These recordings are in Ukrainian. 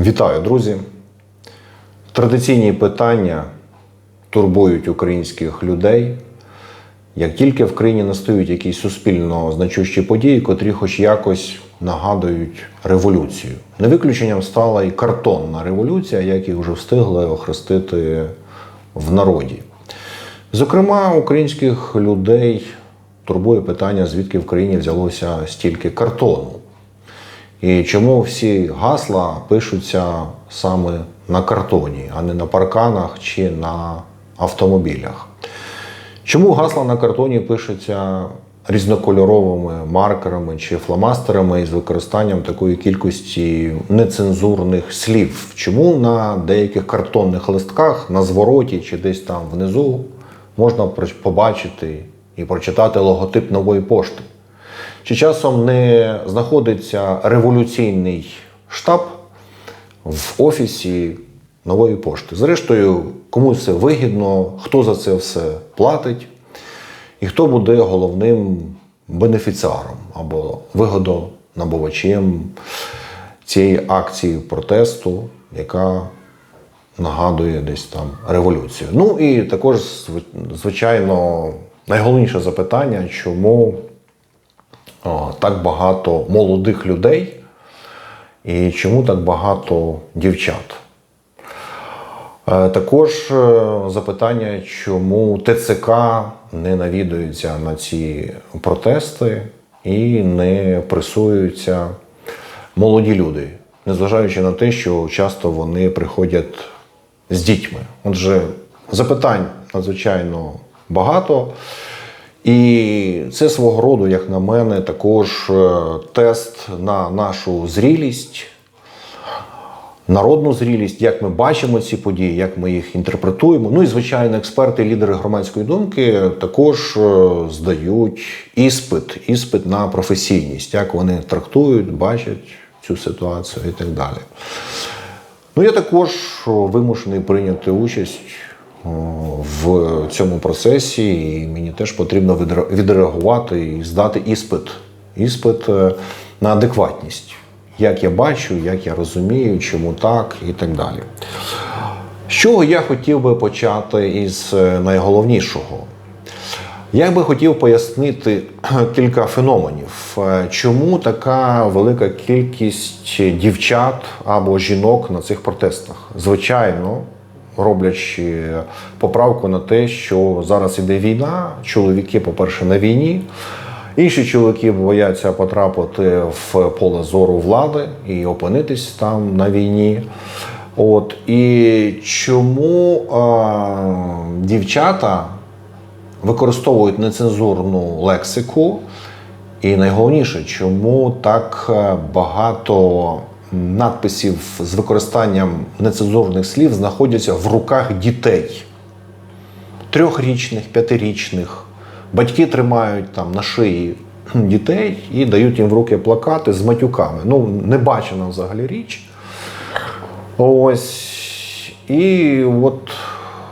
Вітаю, друзі! Традиційні питання турбують українських людей. Як тільки в країні настають якісь суспільно значущі події, котрі хоч якось нагадують революцію. Не виключенням стала і картонна революція, як її вже встигли охрестити в народі. Зокрема, українських людей турбує питання, звідки в країні взялося стільки картону. І чому всі гасла пишуться саме на картоні, а не на парканах чи на автомобілях? Чому гасла на картоні пишуться різнокольоровими маркерами чи фломастерами із використанням такої кількості нецензурних слів? Чому на деяких картонних листках на звороті чи десь там внизу можна побачити і прочитати логотип нової пошти? Чи часом не знаходиться революційний штаб в офісі нової пошти? Зрештою, кому це вигідно, хто за це все платить, і хто буде головним бенефіціаром або вигодонабувачем цієї акції протесту, яка нагадує десь там революцію. Ну і також, звичайно, найголовніше запитання, чому так багато молодих людей і чому так багато дівчат. Е, Також е, запитання, чому ТЦК не навідується на ці протести і не пресуються молоді люди, незважаючи на те, що часто вони приходять з дітьми. Отже, запитань надзвичайно багато. І це свого роду, як на мене, також е, тест на нашу зрілість, народну зрілість, як ми бачимо ці події, як ми їх інтерпретуємо. Ну і звичайно, експерти, лідери громадської думки також е, здають іспит, іспит на професійність, як вони трактують, бачать цю ситуацію і так далі. Ну, я також вимушений прийняти участь в цьому процесі, і мені теж потрібно відреагувати і здати іспит. Іспит е, на адекватність. Як я бачу, як я розумію, чому так і так далі. З чого я хотів би почати із е, найголовнішого? Я би хотів пояснити кілька феноменів. Е, Чому така велика кількість дівчат або жінок на цих протестах? Звичайно, роблячи поправку на те, що зараз іде війна, чоловіки, по-перше, на війні. Інші чоловіки бояться потрапити в поле зору влади і опинитись там на війні. От і чому е, дівчата використовують нецензурну лексику. І найголовніше, чому так багато надписів з використанням нецензурних слів знаходяться в руках дітей трьохрічних, п'ятирічних. Батьки тримають там на шиї дітей і дають їм в руки плакати з матюками. Ну, не бачена взагалі річ. Ось. І от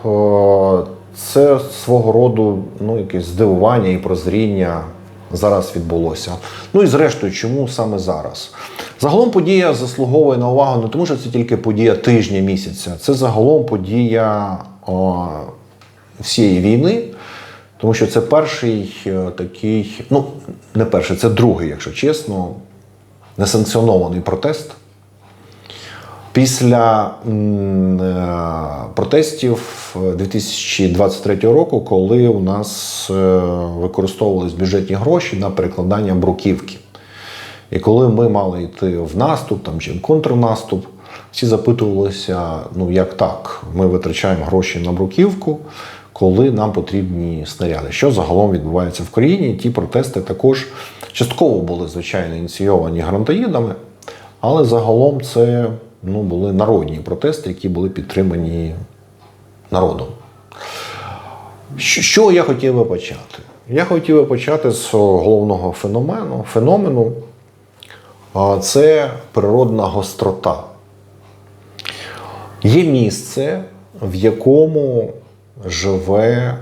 о, це свого роду ну, якесь здивування і прозріння зараз відбулося. Ну і зрештою, чому саме зараз? Загалом подія заслуговує на увагу не тому, що це тільки подія тижня місяця, це загалом подія о, всієї війни. Тому що це перший е, такий, ну не перший, це другий, якщо чесно, несанкціонований протест. Після е, протестів 2023 року, коли у нас е, використовувались бюджетні гроші на перекладання бруківки. І коли ми мали йти в наступ там, чи в контрнаступ, всі запитувалися, ну як так, ми витрачаємо гроші на бруківку, коли нам потрібні снаряди. Що загалом відбувається в країні? Ті протести також частково були, звичайно, ініційовані грантоїдами, але загалом це ну, були народні протести, які були підтримані народом. Що- я хотів би почати? Я хотів би почати з головного феномену. феномену це природна гострота. Є місце, в якому живе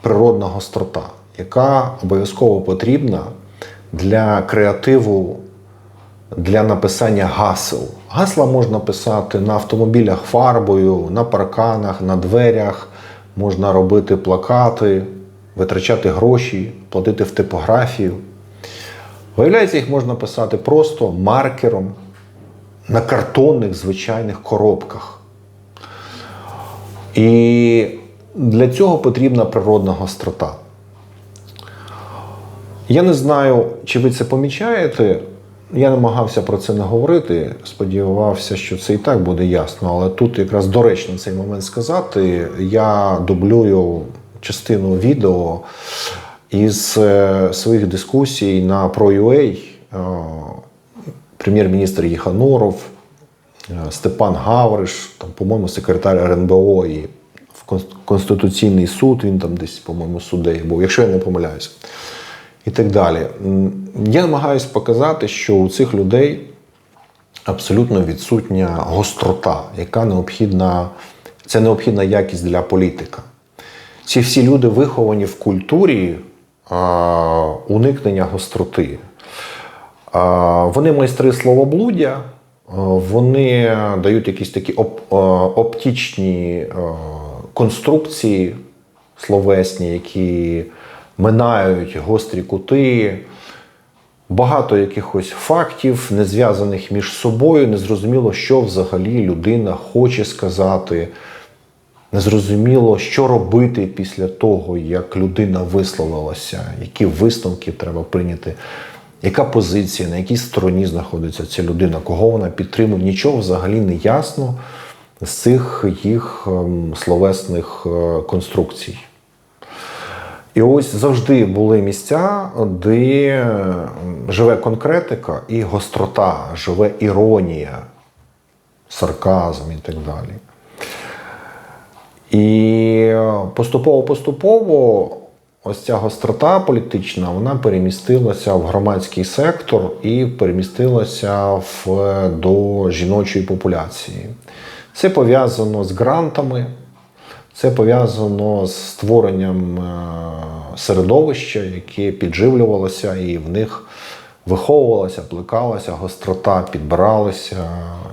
природна гострота, яка обов'язково потрібна для креативу для написання гасел. Гасла можна писати на автомобілях фарбою, на парканах, на дверях, можна робити плакати, витрачати гроші, платити в типографію. Виявляється, їх можна писати просто маркером на картонних звичайних коробках. І для цього потрібна природна гострота. Я не знаю, чи ви це помічаєте. Я намагався про це не говорити. Сподівався, що це і так буде ясно, але тут якраз доречно цей момент сказати. Я дублюю частину відео із е, своїх дискусій на ProUA. Е, Прем'єр-міністр Єханоров, е, Степан Гавриш, там, по-моєму, секретар РНБО і в Конституційний суд, він там десь, по-моєму, суддею був, якщо я не помиляюся. І так далі. Я намагаюся показати, що у цих людей абсолютно відсутня гострота, яка необхідна, це необхідна якість для політика. Ці всі люди виховані в культурі а, уникнення гостроти. А, Вони майстри словоблуддя, вони дають якісь такі оп, а, конструкції словесні, які минають гострі кути. Багато якихось фактів, не зв'язаних між собою, незрозуміло, що взагалі людина хоче сказати. Незрозуміло, що робити після того, як людина висловилася, які висновки треба прийняти, яка позиція, на якій стороні знаходиться ця людина, кого вона підтримує. Нічого взагалі не ясно з цих їх ем, словесних е, конструкцій. І ось завжди були місця, де живе конкретика і гострота, живе іронія, сарказм і так далі. І поступово-поступово ось ця гострота політична вона перемістилася в громадський сектор і перемістилася в, до жіночої популяції. Це пов'язано з грантами, це пов'язано з створенням е, середовища, яке підживлювалося, і в них виховувалася, плекалася гострота, підбиралися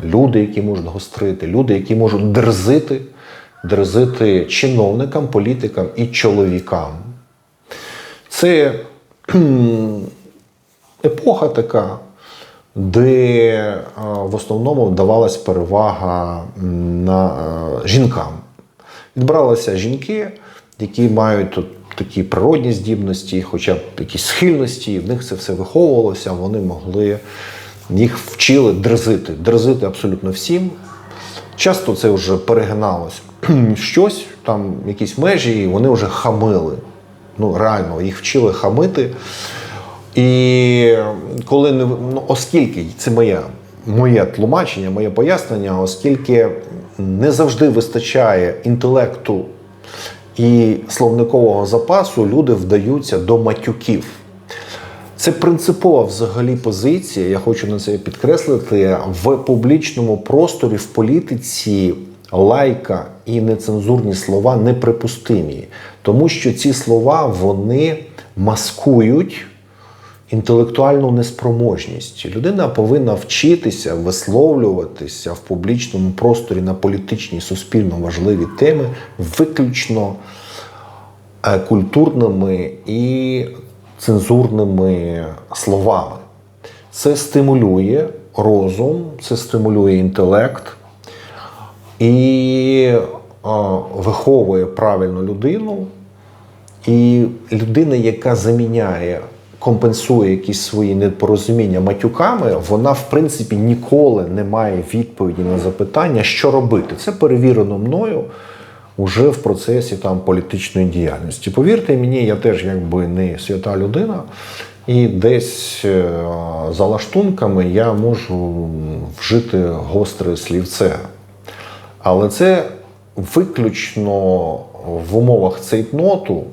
люди, які можуть гострити, люди, які можуть дерзити, дерзити чиновникам, політикам і чоловікам. Це епоха така, де е, в основному вдавалась перевага на е, жінкам. Відбиралися жінки, які мають тут такі природні здібності, хоча б якісь схильності, і в них це все виховувалося, вони могли їх вчили дерзити, дерзити абсолютно всім. Часто це вже перегиналось щось, там якісь межі, і вони вже хамили. Ну, реально, їх вчили хамити. І коли не ну, оскільки це моє, моє тлумачення, моє пояснення, оскільки не завжди вистачає інтелекту і словникового запасу, люди вдаються до матюків. Це принципова взагалі позиція. Я хочу на це підкреслити в публічному просторі, в політиці лайка і нецензурні слова неприпустимі, тому що ці слова вони маскують інтелектуальну неспроможність. Людина повинна вчитися висловлюватися в публічному просторі на політичні суспільно важливі теми виключно е, культурними і цензурними словами. Це стимулює розум, це стимулює інтелект і е, виховує правильну людину. І людина, яка заміняє, компенсує якісь свої непорозуміння матюками, вона в принципі ніколи не має відповіді на запитання, що робити. Це перевірено мною уже в процесі там політичної діяльності. Повірте мені, я теж якби не свята людина, і десь е, за лаштунками я можу вжити гостре слівце. Але це виключно в умовах цейтноту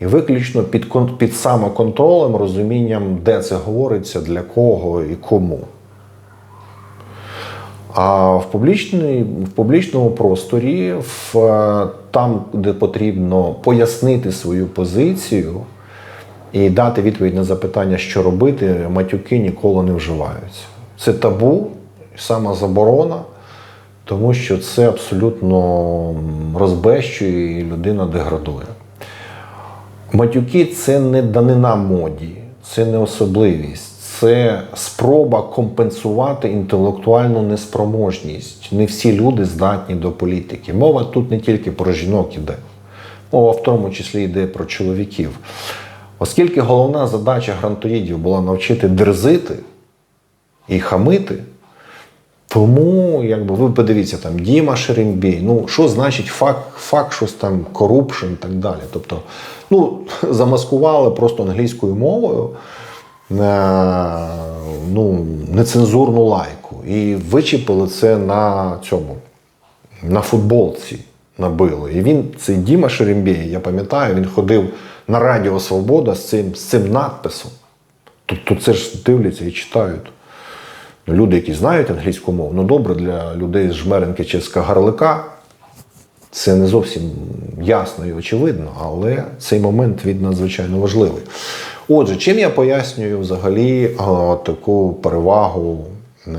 і виключно під, під самоконтролем, розумінням, де це говориться, для кого і кому. А в, в публічному просторі, в, там, де потрібно пояснити свою позицію і дати відповідь на запитання, що робити, матюки ніколи не вживаються. Це табу, самозаборона, тому що це абсолютно розбещує і людина деградує. Матюки це не данина моді, це не особливість, це спроба компенсувати інтелектуальну неспроможність. Не всі люди здатні до політики. Мова тут не тільки про жінок іде, мова в тому числі йде про чоловіків. Оскільки головна задача грантоїдів була навчити дерзити і хамити, тому, якби ви подивіться, там Діма Шерембій, ну що значить факт, факт щось там корупшн і так далі. Тобто, ну, замаскували просто англійською мовою е, ну, нецензурну лайку. І вичепили це на цьому, на футболці набили. І він, цей Діма Шерембій, я пам'ятаю, він ходив на Радіо Свобода з цим, з цим надписом. Тобто це ж дивляться і читають. Люди, які знають англійську мову, ну добре для людей з Жмеренки чи з Кагарлика. Це не зовсім ясно і очевидно, але цей момент він надзвичайно важливий. Отже, чим я пояснюю взагалі а, таку перевагу е,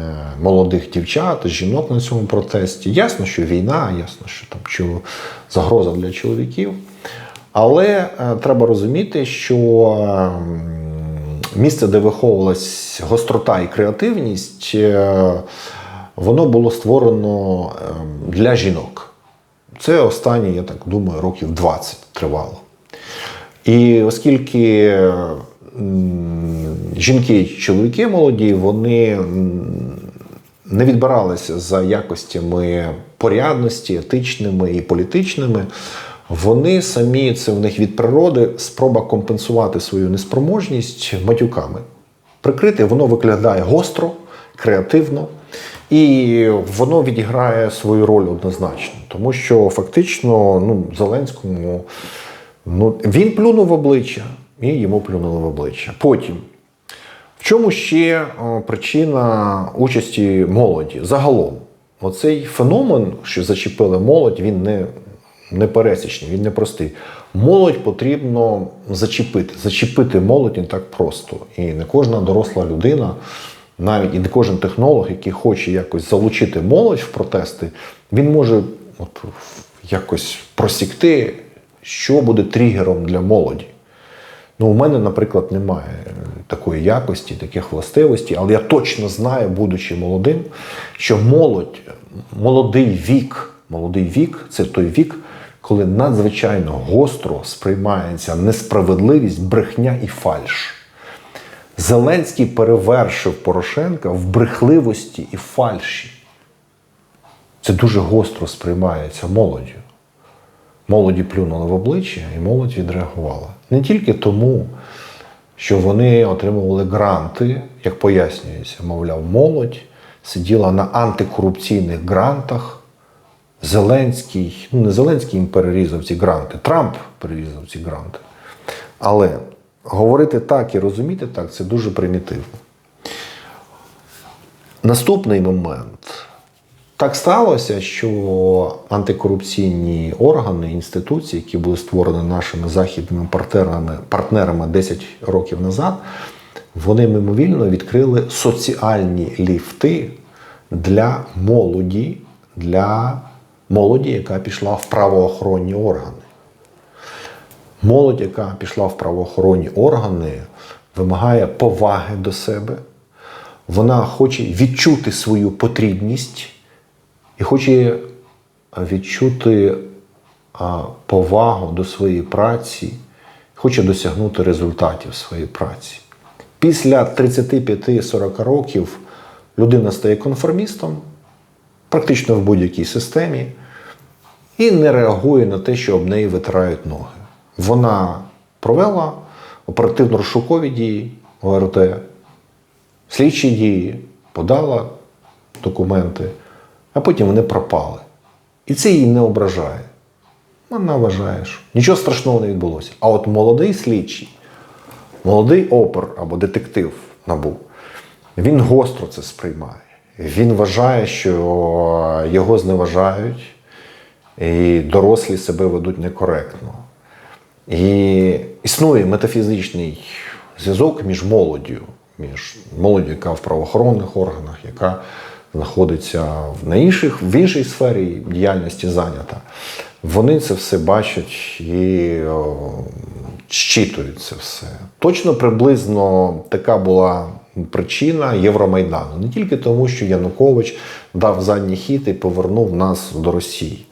молодих дівчат, жінок на цьому протесті? Ясно, що війна, ясно, що там чо- загроза для чоловіків. Але е, треба розуміти, що ем, місце, де виховувалась гострота і креативність, е, воно було створено ем, для жінок. Це останні, я так думаю, років 20 тривало. І оскільки жінки і чоловіки молоді, вони не відбиралися за якостями порядності, етичними і політичними, вони самі це в них від природи спроба компенсувати свою неспроможність матюками. Прикрити воно виглядає гостро, креативно, і воно відіграє свою роль однозначно. Тому що фактично ну, Зеленському ну, він плюнув в обличчя, і йому плюнули в обличчя. Потім. В чому ще причина участі молоді? Загалом, оцей феномен, що зачепили молодь, він не, не пересічний, він не простий. Молодь потрібно зачепити. Зачепити молодь не так просто. І не кожна доросла людина, навіть і не кожен технолог, який хоче якось залучити молодь в протести, він може от, якось просікти, що буде тригером для молоді. Ну, у мене, наприклад, немає такої якості, таких властивостей, але я точно знаю, будучи молодим, що молодь, молодий вік, молодий вік це той вік, коли надзвичайно гостро сприймається несправедливість, брехня і фальш. Зеленський перевершив Порошенка в брехливості і фальші. Це дуже гостро сприймається молоддю. Молоді плюнули в обличчя, і молодь відреагувала. Не тільки тому, що вони отримували гранти, як пояснюється, мовляв, молодь сиділа на антикорупційних грантах. Зеленський, ну не Зеленський їм перерізав ці гранти, Трамп перерізав ці гранти. Але говорити так і розуміти так це дуже примітивно. Наступний момент. Так сталося, що антикорупційні органи, інституції, які були створені нашими західними партнерами, партнерами 10 років назад, вони мимовільно відкрили соціальні ліфти для молоді, для молоді, яка пішла в правоохоронні органи. Молодь, яка пішла в правоохоронні органи, вимагає поваги до себе. Вона хоче відчути свою потрібність і хоче відчути повагу до своєї праці, хоче досягнути результатів своєї праці. Після 35-40 років людина стає конформістом, практично в будь-якій системі, і не реагує на те, що об неї витирають ноги. Вона провела оперативно-розшукові дії ОРТ, слідчі дії, подала документи, а потім вони пропали. І це її не ображає. Вона вважає, що нічого страшного не відбулося. А от молодий слідчий, молодий опер або детектив набув, він гостро це сприймає. Він вважає, що його зневажають, і дорослі себе ведуть некоректно. І існує метафізичний зв'язок між молоддю, між молоддю, яка в правоохоронних органах, яка знаходиться в- на інших, в іншій сфері діяльності зайнята. Вони це все бачать і о, щитують це все. Точно приблизно така була причина Євромайдану. Не тільки тому, що Янукович дав задній хід і повернув нас до Росії.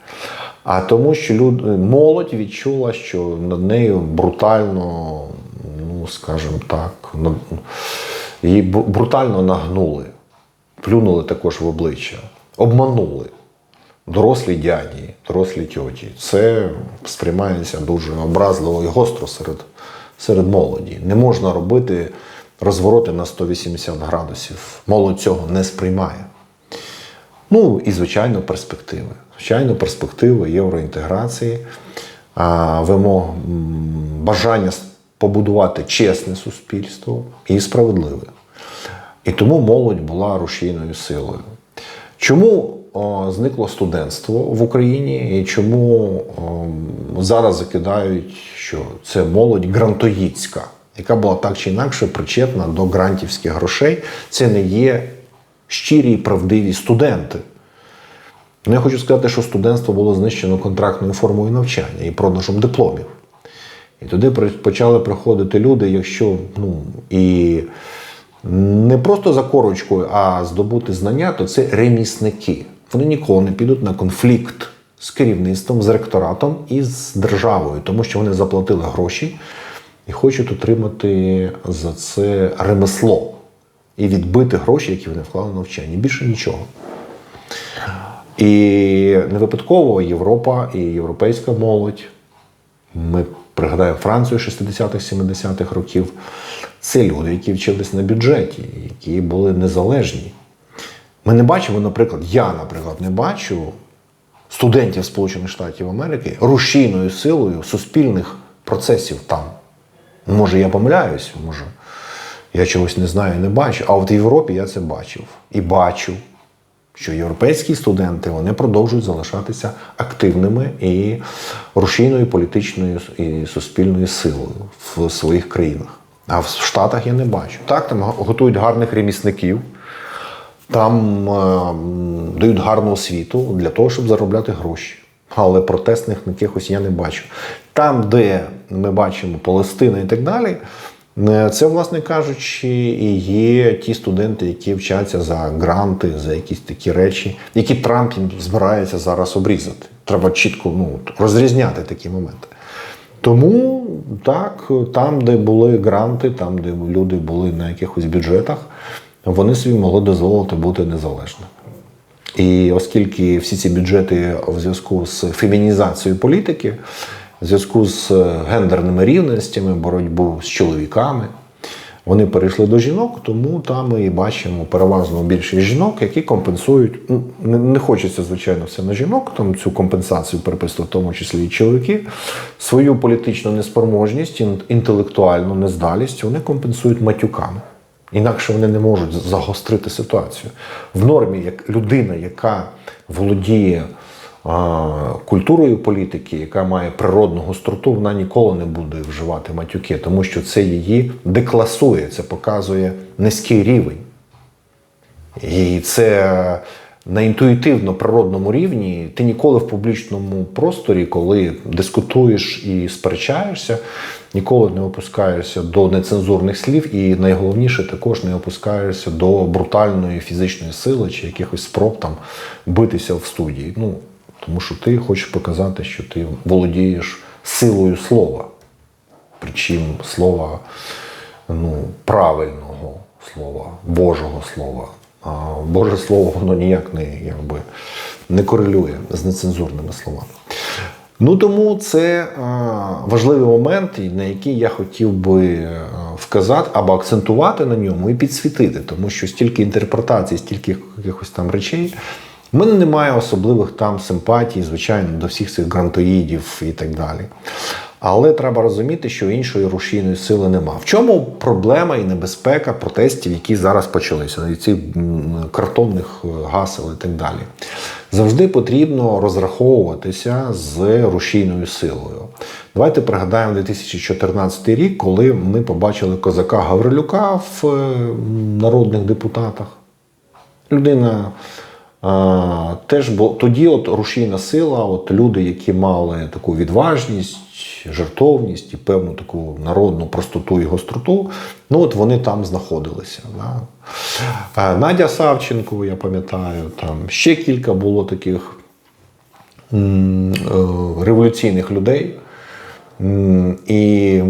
А тому, що люд, молодь відчула, що над нею брутально, ну скажімо так, її брутально нагнули, плюнули також в обличчя, обманули. Дорослі дяді, дорослі тьоті. Це сприймається дуже образливо і гостро серед, серед молоді. Не можна робити розвороти на 180 градусів. Молодь цього не сприймає. Ну і, звичайно, перспективи. Звичайно, перспективи євроінтеграції, вимог, бажання побудувати чесне суспільство і справедливе. І тому молодь була рушійною силою. Чому о, зникло студентство в Україні і чому о, зараз закидають, що це молодь грантоїдська, яка була так чи інакше причетна до грантівських грошей? Це не є щирі і правдиві студенти. Ну, я хочу сказати, що студентство було знищено контрактною формою навчання і продажем дипломів. І туди почали приходити люди, якщо ну, і не просто за корочкою, а здобути знання, то це ремісники. Вони ніколи не підуть на конфлікт з керівництвом, з ректоратом і з державою, тому що вони заплатили гроші і хочуть отримати за це ремесло і відбити гроші, які вони вклали в навчання. Більше нічого. І не випадково Європа і європейська молодь, ми пригадаємо Францію 60-х, 70-х років. Це люди, які вчились на бюджеті, які були незалежні. Ми не бачимо, наприклад, я, наприклад, не бачу студентів Сполучених Штатів Америки рушійною силою суспільних процесів там. Може, я помиляюсь, може, я чогось не знаю, не бачу. А от в Європі я це бачив і бачу, що європейські студенти вони продовжують залишатися активними і рушійною політичною і суспільною силою в своїх країнах. А в Штатах я не бачу. Так, там готують гарних ремісників, там е, дають гарну освіту для того, щоб заробляти гроші. Але протестних якихось я не бачу. Там, де ми бачимо Палестина і так далі, е, це, власне кажучи, і є ті студенти, які вчаться за гранти, за якісь такі речі, які Трамп їм збирається зараз обрізати. Треба чітко ну, розрізняти такі моменти. Тому так, там, де були гранти, там, де люди були на якихось бюджетах, вони собі могли дозволити бути незалежними. І оскільки всі ці бюджети в зв'язку з фемінізацією політики, в зв'язку з гендерними рівностями, боротьбу з чоловіками, вони перейшли до жінок, тому там ми і бачимо переважно більшість жінок, які компенсують. ну, Не, хочеться, звичайно, все на жінок, там цю компенсацію переписувати, в тому числі і чоловіки, свою політичну неспроможність, ін- інтелектуальну нездалість вони компенсують матюками. Інакше вони не можуть загострити ситуацію. В нормі, як людина, яка володіє а, культурою політики, яка має природну гостроту, вона ніколи не буде вживати матюки, тому що це її декласує, це показує низький рівень. І це на інтуїтивно природному рівні ти ніколи в публічному просторі, коли дискутуєш і сперечаєшся, ніколи не опускаєшся до нецензурних слів, і найголовніше також не опускаєшся до брутальної фізичної сили чи якихось спроб там битися в студії. Ну, тому що ти хочеш показати, що ти володієш силою слова. Причому слова ну, правильного слова, Божого слова. Боже Слово воно ніяк не, якби, не корелює з нецензурними словами. Ну тому це е, важливий момент, на який я хотів би е, вказати або акцентувати на ньому і підсвітити, тому що стільки інтерпретацій, стільки якихось там речей. У мене немає особливих там симпатій, звичайно, до всіх цих грантоїдів і так далі. Але треба розуміти, що іншої рушійної сили нема. В чому проблема і небезпека протестів, які зараз почалися, і цих картонних е, гасел і так далі? завжди потрібно розраховуватися з рушійною силою. Давайте пригадаємо 2014 рік, коли ми побачили козака Гаврилюка в е, народних депутатах. Людина теж бо тоді от рушійна сила, от люди, які мали таку відважність, жертовність і певну таку народну простоту і гостроту, ну от вони там знаходилися. Да. Надя Савченко, я пам'ятаю, там ще кілька було таких е, революційних людей. І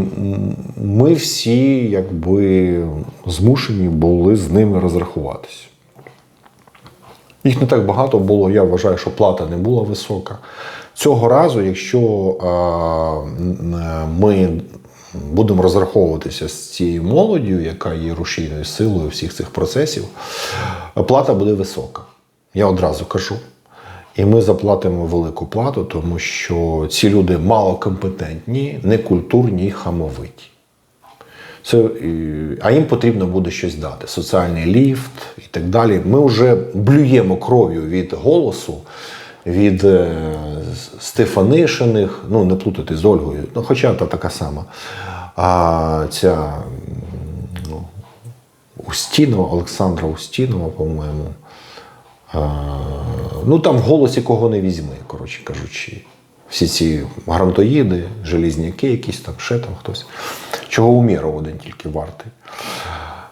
ми всі якби змушені були з ними розрахуватися. Їх не так багато було. Я вважаю, що плата не була висока. Цього разу, якщо ми будемо розраховуватися з цією молоддю, яка є рушійною силою всіх цих процесів, плата буде висока. Я одразу кажу. І ми заплатимо велику плату, тому що ці люди малокомпетентні, некультурні і хамовиті. Це, а їм потрібно буде щось дати: соціальний ліфт і так далі. Ми вже блюємо кров'ю від голосу, від е, Стефанишиних, ну не плутати з Ольгою, ну, хоча та така сама. А ця ну, Устінова, Олександра Устінова, по-моєму. Ну там в голосі кого не візьми, коротше кажучи. Всі ці грантоїди, желізняки, якісь там, ще там хтось. Чого Умєров один тільки вартий.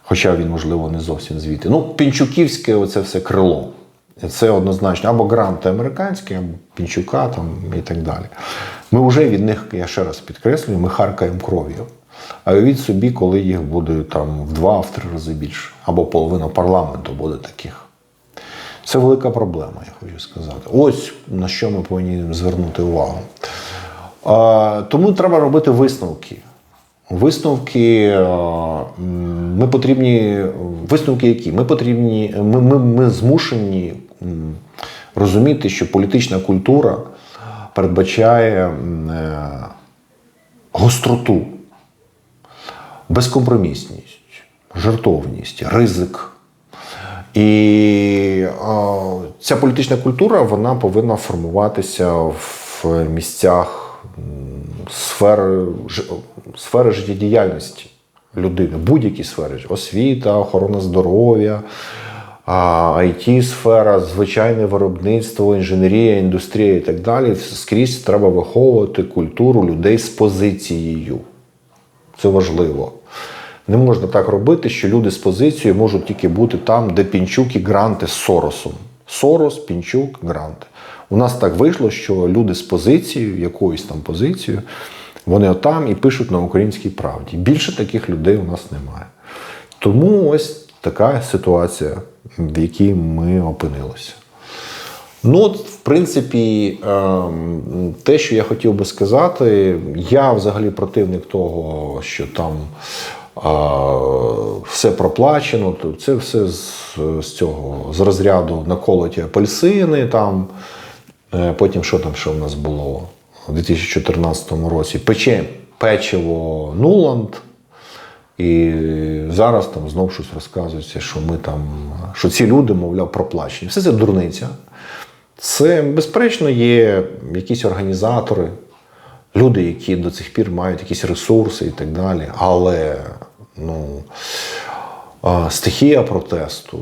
Хоча він, можливо, не зовсім звідти. Ну, Пінчуківське оце все крило. Це однозначно або гранти американські, або Пінчука там, і так далі. Ми вже від них, я ще раз підкреслюю, ми харкаємо кров'ю. А уявіть собі, коли їх буде там в два, в три рази більше, або половина парламенту буде таких. Це велика проблема, я хочу сказати. Ось на що ми повинні звернути увагу. Тому треба робити висновки. Висновки ми потрібні. Висновки які? Ми потрібні, ми, ми, ми змушені розуміти, що політична культура передбачає е, гостроту, безкомпромісність, жертовність, ризик. І ця політична культура вона повинна формуватися в місцях сфери, сфери життєдіяльності людини, будь-які сфери освіта, охорона здоров'я, it сфера звичайне виробництво, інженерія, індустрія і так далі. Скрізь треба виховувати культуру людей з позицією. Це важливо. Не можна так робити, що люди з позицією можуть тільки бути там, де Пінчук і гранти з Соросом. Сорос, Пінчук, гранти. У нас так вийшло, що люди з позицією, якоюсь там позицією, вони отам і пишуть на українській правді. Більше таких людей у нас немає. Тому ось така ситуація, в якій ми опинилися. Ну, от, в принципі, ем, те, що я хотів би сказати, я взагалі противник того, що там все проплачено. Це все з, з цього з розряду наколоті апельсини. Там. Е, Потім що там ще в нас було у 2014 році? Пече, печиво Нуланд. І зараз там знов щось розказується, що ми там, що ці люди, мовляв, проплачені. Все це дурниця. Це, безперечно, є якісь організатори, люди, які до цих пір мають якісь ресурси і так далі. Але ну, стихія протесту,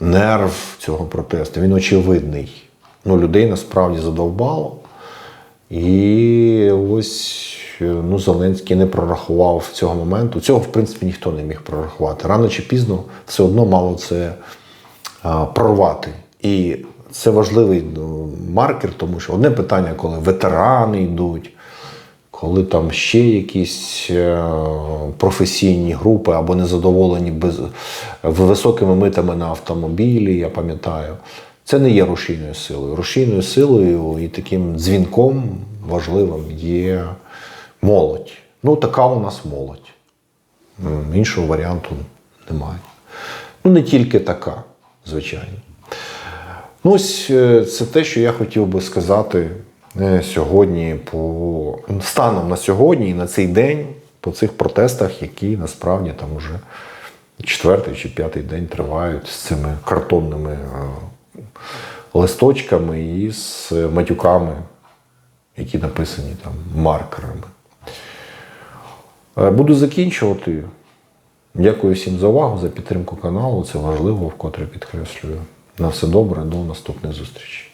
нерв цього протесту, він очевидний. Ну, людей насправді задовбало. І ось ну, Зеленський не прорахував цього моменту. Цього, в принципі, ніхто не міг прорахувати. Рано чи пізно все одно мало це а, прорвати. І це важливий ну, маркер, тому що одне питання, коли ветерани йдуть, коли там ще якісь е, професійні групи або незадоволені без, високими митами на автомобілі, я пам'ятаю. Це не є рушійною силою. Рушійною силою і таким дзвінком важливим є молодь. Ну, така у нас молодь. Іншого варіанту немає. Ну, не тільки така, звичайно. Ну, ось е, це те, що я хотів би сказати е, сьогодні по станом на сьогодні і на цей день по цих протестах, які насправді там уже четвертий чи п'ятий день тривають з цими картонними е, листочками і з матюками, які написані там маркерами. Е, Буду закінчувати. Дякую всім за увагу, за підтримку каналу. Це важливо, вкотре підкреслюю. На все добре, до наступних зустрічей.